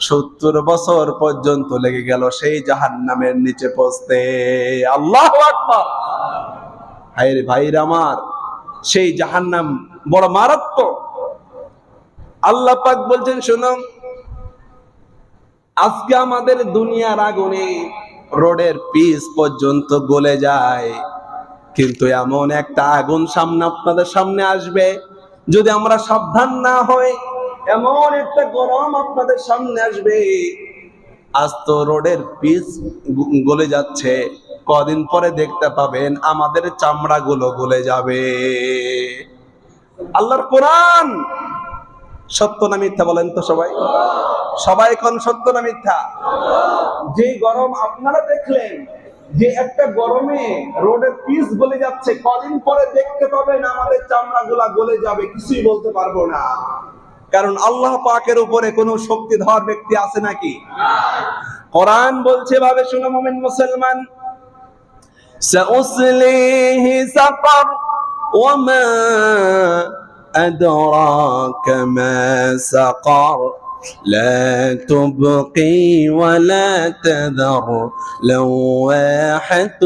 সত্তর বছর পর্যন্ত লেগে গেল সেই জাহান নামের নিচে পৌঁছতে। আল্লাহ হায়রে ভাইরা আমার, সেই জাহান্নাম বড় মারাত্মক। আল্লাহ পাক বলছেন, শুনো, আজকে আমাদের দুনিয়ার আগুনে রোডের পিস পর্যন্ত গলে যায়। কিন্তু এমন একটা আগুন সামনে আপনাদের সামনে আসবে, যদি আমরা সাবধান না হই এমন একটা গরম আপনাদের সামনে আসবে। আজ তো রোডের পিস গলে যাচ্ছে। কদিন পরে দেখতে পাবেন আমাদের চামড়াগুলো গলে যাবে। আল্লাহর কোরআন সত্য না মিথ্যা বলেন তো সবাই? সবাই কোন সত্য না মিথ্যা? যে গরম আপনারা দেখলেন, যে একটা গরমে রোডের পিস গলে যাচ্ছে, কদিন পরে দেখতে পাবেন আমাদের চামড়াগুলা গলে যাবে, কিছুই বলতে পারব না। কারণ আল্লাহ পাকের উপরে কোনো শক্তিধর ব্যক্তি আছে নাকি কোরআন বলছে ভাবে শুনো মোমেন মুসলমান سأصليه سقر وما أدراك ما سقر لا تبقي ولا تذر لواحة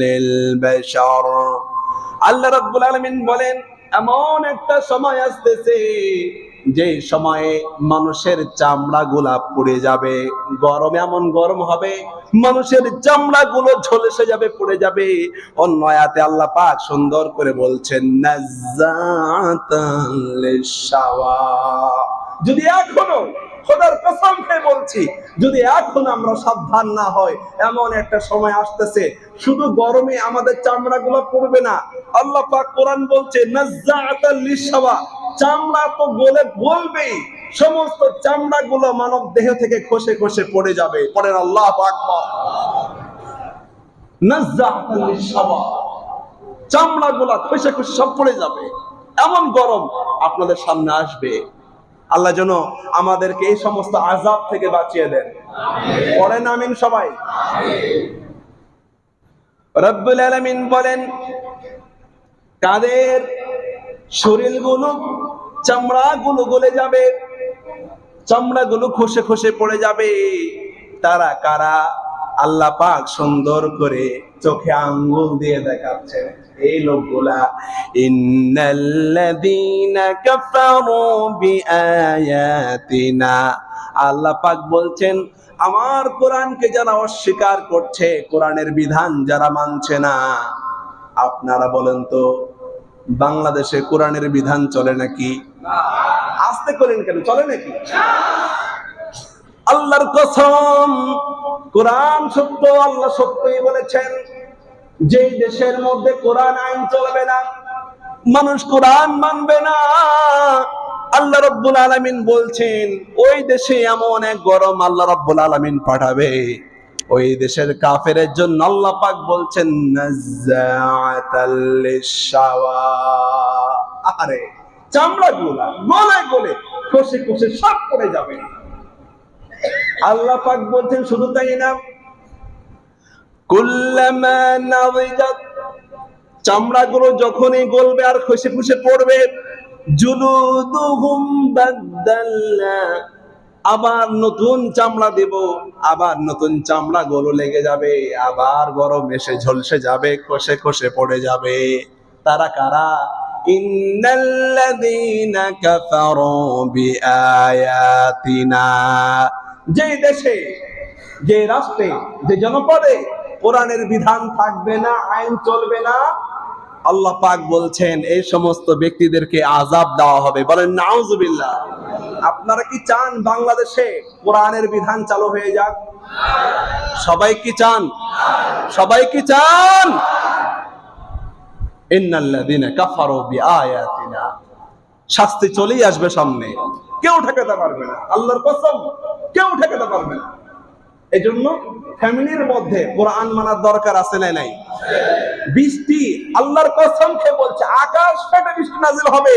للبشر আল্লাহ রাব্বুল আলামিন বলেন এমন একটা সময় আসতেছে যে সময়ে মানুষের চামড়া গুলা পুড়ে যাবে, গরম এমন গরম হবে, মানুষের চামড়া গুলো ঝলসে যাবে, পুড়ে যাবে। অন্য আয়াতে আল্লাহ পাক সুন্দর করে বলছেন যদি এখনও খোদার কসম খেয়ে বলছি, যদি এখন আমরা সাবধান না হয় এমন একটা সময় আসতেছে, শুধু গরমে আমাদের চামড়া গুলো পড়বে না। আল্লাহ পাক কোরআন বলছে নাজ্জাতাল লিশাওয়া চামড়া তো গলে বলবেই সমস্ত চামড়া গুলো মানব দেহ থেকে খসে খসে পড়ে যাবে। পড়েন আল্লাহ চামড়া গুলা খসে খসে সব পড়ে যাবে। এমন গরম আপনাদের সামনে আসবে। আল্লাহ যেন আমাদেরকে এই সমস্ত আজাব থেকে বাঁচিয়ে দেন। পড়েন আমিন সবাই। রব্বুল আলামিন বলেন কাদের শরীরগুলো চামড়াগুলো গলে যাবে। চামড়াগুলো খসে খসে পড়ে যাবে। তারা কারা? আল্লাহ পাক সুন্দর করে চোখে আঙ্গুল দিয়ে দেখাচ্ছে। এই লোকগুলা, ইন্নাল্লাযীনা কাফারু বিআয়াতিনা। আল্লাহ পাক বলছেন, আমার কোরআনকে যারা অস্বীকার করছে, কোরআনের বিধান যারা মানছে না। আপনারা বলেন তো বাংলাদেশে কোরআনের বিধান চলে নাকি? আস্তে করেন কেন? চলে নাকি? আল্লাহর কসম, কোরআন সত্য, আল্লাহ সত্যই বলেছেন, যে দেশের মধ্যে কোরআন আইন চলবে না, মানুষ কোরআন মানবে না। আল্লাহ রব্বুল আলামিন বলছেন, ওই দেশে এমন এক গরম আল্লাহ রব্বুল আলামিন পাঠাবে। ওই দেশের কাফের জন্য আল্লাহ পাক বলছেন আরে চামড়া সব পড়ে যাবে। আল্লাহ পাক বলছেন, শুধু তাই না চামড়াগুলো যখনই গলবে আর খসে খসে পড়বে, জুলুদুহুম বাদাল্লা আবার নতুন চামড়া দেব, আবার নতুন চামড়া গলো লেগে যাবে, আবার গরম এসে ঝলসে যাবে, খসে খসে পড়ে যাবে। তারা কারা? যে দেশে, যে রাষ্ট্রে, যে জনপদে কোরআনের বিধান থাকবে না, আইন চলবে না আল্লাহ পাক বলছেন, এই সমস্ত ব্যক্তিদেরকে আজাব দেওয়া হবে। বলেন, নাউজুবিল্লাহ। আপনারা কি চান বাংলাদেশে কোরআনের বিধান চালু হয়ে যাক? সবাই কি চান? সবাই কি চান? শাস্তি চলেই আসবে সামনে। কেউ ঠেকাতে পারবে না। আল্লাহর কসম, কেউ ঠেকাতে পারবে না। এই জন্য ফ্যামিলির মধ্যে কোরআন মানার দরকার আছে না নাই? বৃষ্টি আল্লাহর কসম খেয়ে বলছে, আকাশ ফেটে বৃষ্টি নাজিল হবে।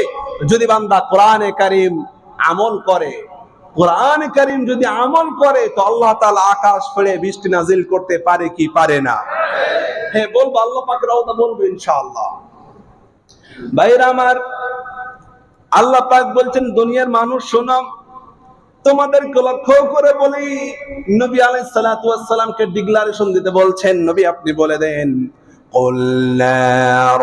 যদি বান্দা কোরআনে কারিম আমল করে, কোরআন কারিম যদি আমল করে, তো আল্লাহ তাআলা আকাশ ফেড়ে বৃষ্টি নাজিল করতে পারে কি পারে না? হ্যাঁ বলব, আল্লাহ পাকের আওতা বলব ইনশাআল্লাহ। ভাইরা আমার, আল্লাহ পাক বলছেন, দুনিয়ার মানুষ শোনাম তোমাদেরকে লক্ষ্য করে বলি নবী আলাইহিস সালাতু ওয়াস সালামকে ডিক্লারেশন দিতে বলছেন নবী আপনি বলে দেন قل نار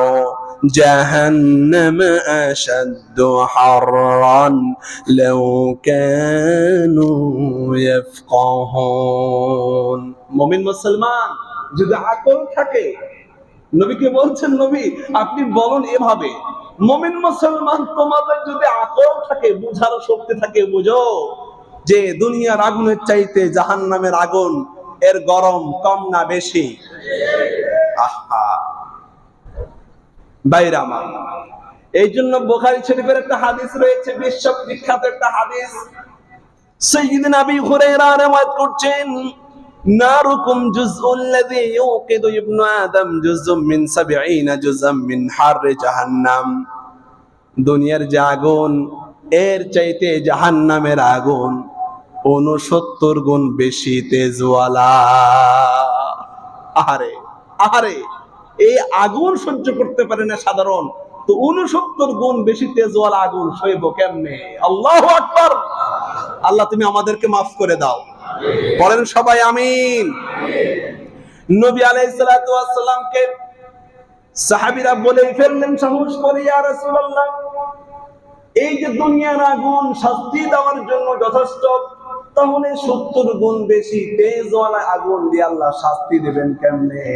جهنم أشد حرا لو كانوا يفقهون মুমিন মুসলমান যদি আকল থাকে নবীকে বলছেন নবী আপনি বলুন এভাবে মমিন মুসলমান তোমাদের যদি আকল থাকে বুঝার শক্তি থাকে বুঝো যে দুনিয়ার আগুনের চাইতে জাহান্নামের আগুন এর গরম কম না বেশি। আহা। বাইরে এই জন্য বোখারি শরীফের একটা হাদিস রয়েছে বিশ্ব বিখ্যাত একটা হাদিস। সৈয়দিন হুরায়রা রওয়ায়াত করছেন আদম মিন 70 জুজআম হার জাহান্নাম। দুনিয়ার যে আগুন, এর চাইতে জাহান্নামের আগুন উনসত্তর গুণ বেশি তেজওয়ালা। আহারে আহারে, এই আগুন সহ্য করতে পারে না সাধারণ। তো উনসত্তর গুণ বেশি তেজওয়ালা আগুন সইব কেমনে? আল্লাহ আকবার। আল্লাহ, তুমি আমাদেরকে মাফ করে দাও। বলেন সবাই আমিন। নবী সালাতু ওয়াস বলে ফেললেন, সাহস করে এই যে দুনিয়ার আগুন শাস্তি দেওয়ার জন্য যথেষ্ট তাহলে সত্তর গুণ বেশি তেজওয়ালা আগুন দিয়ে আল্লাহ শাস্তি দেবেন কেমনে?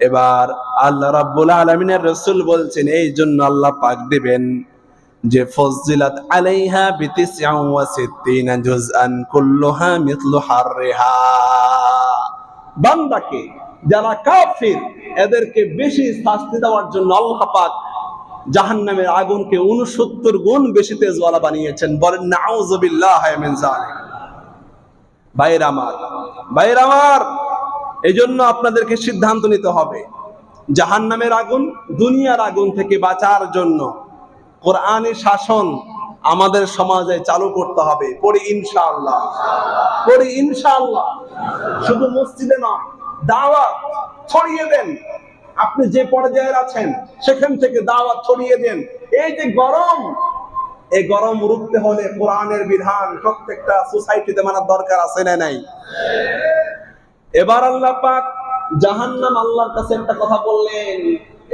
এবার আল্লাহ রাব্বুল আলামিনের রাসূল বলছেন, এই জন্য আল্লাহ পাক দিবেন যে, ফজিলাত আলাইহা বিতিসআ ওয়া সিত্তিনা জুজআন কুল্লুহা মিথলু হাররিহা। বান্দাকে, যারা কাফির, এদেরকে বেশি শাস্তি দেওয়ার জন্য আল্লাহ পাক জাহান্নামের আগুনকে উনসত্তর গুণ বেশি তেজওয়ালা বানিয়েছেন। বলেন নাউজুবিল্লাহ মিন জালিক ভাইয়ের আমার ভাইয়ের আমার। এই জন্য আপনাদেরকে সিদ্ধান্ত নিতে হবে। জাহান্নামের আগুন, দুনিয়ার আগুন থেকে বাঁচার জন্য কোরআনি শাসন আমাদের সমাজে চালু করতে হবে। পড়ি ইনশাআল্লাহ। পড়ি ইনশাআল্লাহ। শুধু মসজিদে না দাওয়াত ছড়িয়ে দেন। আপনি যে পর্যায়ে আছেন, সেখান থেকে দাওয়াত ছড়িয়ে দেন। এই যে গরম এই গরম রুখতে হলে কোরআনের বিধান প্রত্যেকটা সোসাইটিতে মানার দরকার আছে না নাই? এবার আল্লাহ পাক জাহান্নাম আল্লাহর কাছে একটা কথা বললেন।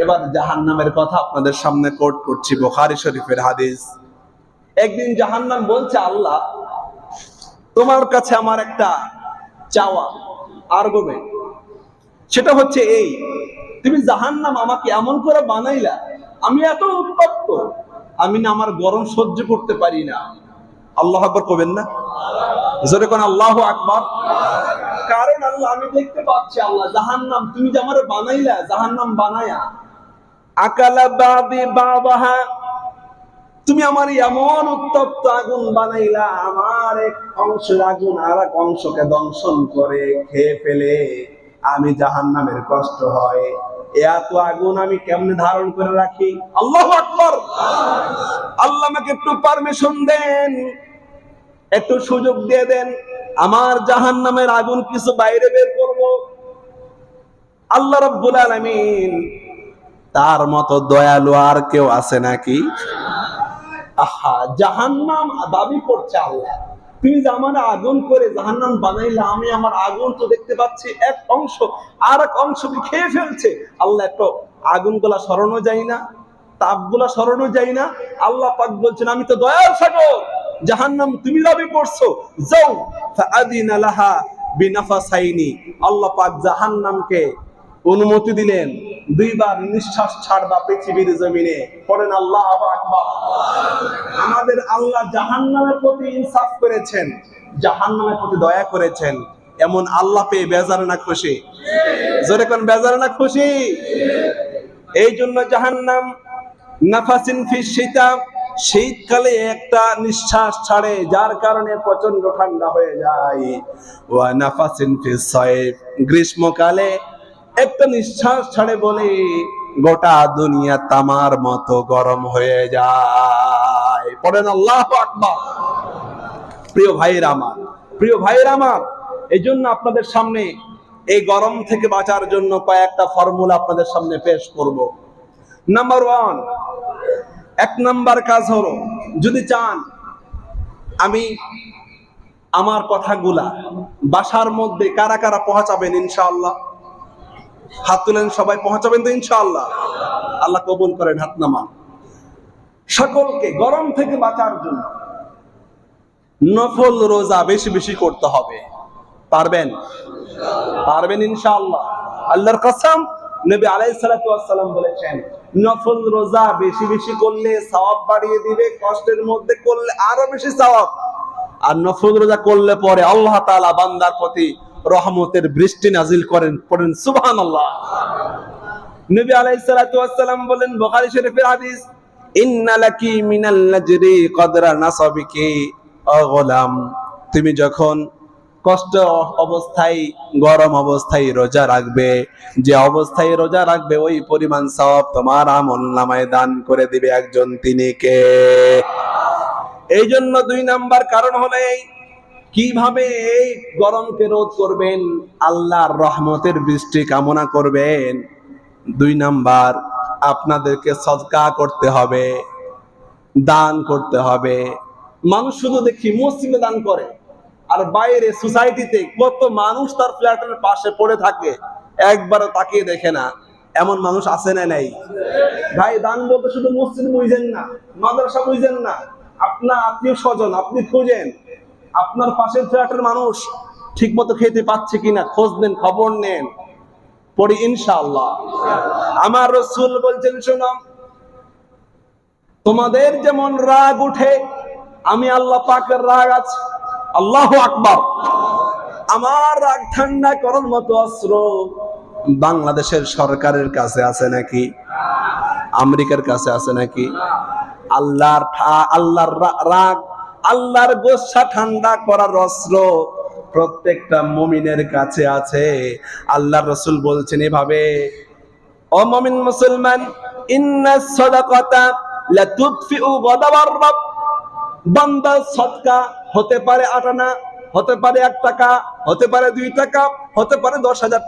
এবার জাহান্নামের কথা আপনাদের সামনে কোট করছি, বুখারী শরীফের হাদিস। একদিন জাহান্নাম বলছে, আল্লাহ, তোমার কাছে আমার একটা চাওয়া আর্গুমেন্ট সেটা হচ্ছে এই, তুমি জাহান্নাম আমাকে এমন করে বানাইলা, আমি এত উত্তপ্ত আমি না আমার গরম সহ্য করতে পারি না। আল্লাহ আকবর কবেন না? জোরে কোন, আল্লাহ আকবর। কারণ আল্লাহ, আমি দেখতে পাচ্ছি আল্লাহ, জাহান্নাম, তুমি যে আমার বানাইলা, জাহান্নাম বানায়া। আকালা বাদি বাবাহা তুমি আমার এমন উত্তপ্ত আগুন বানাইলা, আমার এক অংশের আগুন আর এক অংশকে দংশন করে খেয়ে ফেলে। আমি জাহান্নামের কষ্ট হয়। এত আগুন আমি কেমনে ধারণ করে রাখি? আল্লাহ আকবর। আল্লাহ আমাকে একটু পারমিশন দেন, একটু সুযোগ দিয়ে দেন। আমার জাহান নামের আগুন কিছু বাইরে বের করব। আল্লাহ রব্বুল আলামিন, তার মতো দয়ালু আর কেউ আছে নাকি? আহা, জাহান্নাম দাবি করছে আল্লাহ। তুমি আমার আগুন করে জাহান্নাম বানাইলে, আমি আমার আগুন তো দেখতে পাচ্ছি এক অংশ আর এক অংশকে খেয়ে ফেলছে? আল্লাহ একটু আগুনগুলা সরানো যায় না তাপগুলা সরানো যায় না। আল্লাহ পাক বলছেন, আমি তো দয়াল সাগর, জাহান্নাম তুমি দাবি করছ। যাও, ফাআদিনা লাহা বিনাফাসাইনি। আল্লাহ পাক জাহান্নামকে অনুমতি দিলেন, দুইবার নিঃশ্বাস ছাড়বা পৃথিবীর জমিনে। পড়েন আল্লাহ আমাদের আল্লাহ জাহান্নামের প্রতি ইনসাফ করেছেন, জাহান্নামের প্রতি দয়া করেছেন। এমন আল্লাহ পেয়ে বেজার না খুশি। জোরে কোন বেজার না খুশি? এই জন্য জাহান্নাম নাফাসিন ফি শীতা শীতকালে একটা নিঃশ্বাস ছাড়ে, যার কারণে প্রচণ্ড ঠান্ডা হয়ে যায়। ওয়া নাফাসিন ফি সাইফ, গ্রীষ্মকালে একটা নিঃশ্বাস ছাড়ে বলে, গোটা দুনিয়া তামার মতো গরম হয়ে যায়। পড়েন আল্লাহ আকবার। প্রিয় ভাইয়ের আমার, প্রিয় ভাইয়ের আমার এই জন্য আপনাদের সামনে এই গরম থেকে বাঁচার জন্য কয়েকটা ফর্মুলা আপনাদের সামনে পেশ করব। নাম্বার ওয়ান এক নাম্বার কাজ হলো, যদি চান আমি আমার কথাগুলা বাসার মধ্যে কারা কারা পৌঁছাবেন ইনশাআল্লাহ? হাত তুলেন, সবাই পৌঁছাবেন তো ইনশাআল্লাহ। আল্লাহ কবুল করেন হাত নামা সকলকে গরম থেকে বাঁচার জন্য নফল রোজা বেশি বেশি করতে হবে। পারবেন? পারবেন ইনশাআল্লাহ। আল্লাহর কসম, নবী ওয়াসসালাম বলেছেন, নফল রোজা বেশি বেশি করলে সওয়াব বাড়িয়ে দিবে, কষ্টের মধ্যে করলে আরও বেশি সওয়াব। আর নফল রোজা করলে পরে আল্লাহ তাআলা বান্দার প্রতি রহমতের বৃষ্টি নাজিল করেন, পড়েন সুবহানাল্লাহ। নবী আলাইহিস সালাতু ওয়াসসালাম বলেন, বুখারী শরীফের হাদিস, ইন্না লাকি মিনাল নাজরি কদরা নাসাবিকি তুমি যখন কষ্ট অবস্থায়, গরম অবস্থায় রোজা রাখবে, যে অবস্থায় রোজা রাখবে, ওই পরিমাণ সওয়াব তোমার আমল নামায় দান করে দিবে একজন তিনি কে? এই জন্য দুই নাম্বার কারণ হলো কীভাবে এই গরমকে রোধ করবেন? আল্লাহর রহমতের বৃষ্টি কামনা করবেন। দুই নাম্বার, আপনাদেরকে সদকা করতে হবে, দান করতে হবে। মানুষ শুধু দেখি মসজিদে দান করে, আর বাইরে সোসাইটিতে কত মানুষ তার ফ্ল্যাটের পাশে পড়ে থাকে, একবারও তাকিয়ে দেখে না। এমন মানুষ আছে না নাই? ভাই, দান বলতে শুধু মসজিদ বুঝেন না, মাদ্রাসা বুঝেন না। আপনার আত্মীয় স্বজন, আপনি খুঁজেন। আপনার পাশের ফ্ল্যাটের মানুষ ঠিক মতো খেতে পাচ্ছে কিনা খোঁজ নেন, খবর নেন। পড়ি ইনশাআল্লাহ। আমার রসুল বলছেন, শোনো, তোমাদের যেমন রাগ উঠে, আমি আল্লাহ পাকের রাগ আছে। আল্লাহ আকবার। আমার রাগ ঠান্ডা করার মতো অস্ত্র বাংলাদেশের সরকারের কাছে আছে নাকি? আমেরিকার কাছে আছে নাকি? আল্লাহর আল্লাহর রাগ আল্লাহর গোসা ঠান্ডা করার অস্ত্র প্রত্যেকটা মমিনের কাছে আছে। আল্লাহর রসুল বলছেন এভাবে, ও মুমিন মুসলমান, ইন্না সাদাকাতা লাতুদফিউ গাদাবার রাbb বান্দা সদকা হতে পারে আটানা, হতে পারে এক টাকা, হতে পারে দুই টাকা, হতে পারে দশ হাজার